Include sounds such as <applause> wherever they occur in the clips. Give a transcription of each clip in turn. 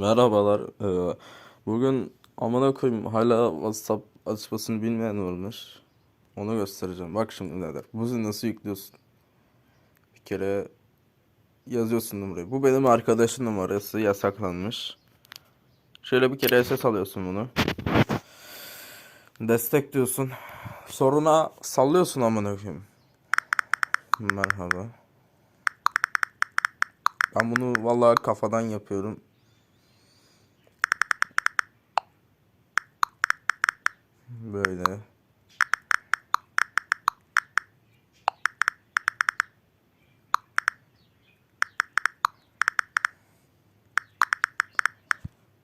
Merhabalar. Ee, bugün amına koyayım hala WhatsApp açmasını bilmeyen varmış. Onu göstereceğim. Bak şimdi neler. Buzu nasıl yüklüyorsun? Bir kere yazıyorsun numarayı. Bu benim arkadaşın numarası yasaklanmış. Şöyle bir kere SS alıyorsun bunu. Destek diyorsun. Soruna sallıyorsun amına koyayım. Merhaba. Ben bunu vallahi kafadan yapıyorum. Böyle.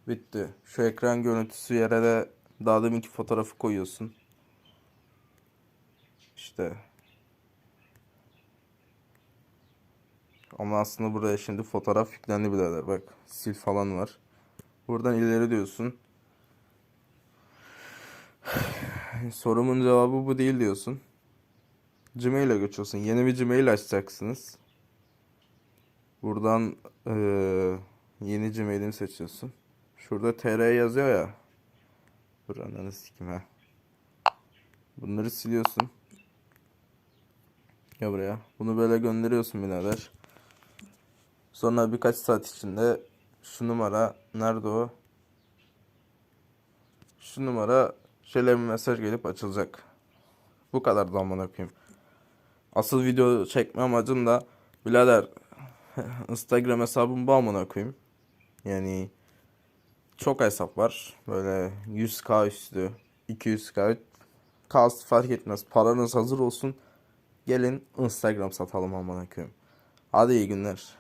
Bitti. Şu ekran görüntüsü yere de daha deminki fotoğrafı koyuyorsun. İşte. Ama aslında buraya şimdi fotoğraf yüklendi birader. Bak sil falan var. Buradan ileri diyorsun. <laughs> Sorumun cevabı bu değil diyorsun. Gmail'e geçiyorsun. Yeni bir Gmail açacaksınız. Buradan eee, yeni Gmail'ini seçiyorsun. Şurada TR yazıyor ya. Dur ananı sikim ha. Bunları siliyorsun. Ya buraya. Bunu böyle gönderiyorsun birader. Sonra birkaç saat içinde şu numara nerede o? Şu numara şöyle bir mesaj gelip açılacak. Bu kadar da amına koyayım. Asıl video çekme amacım da birader <laughs> Instagram hesabım bu amına koyayım. Yani çok hesap var. Böyle 100k üstü, 200k Kast fark etmez. Paranız hazır olsun. Gelin Instagram satalım amına koyayım. Hadi iyi günler.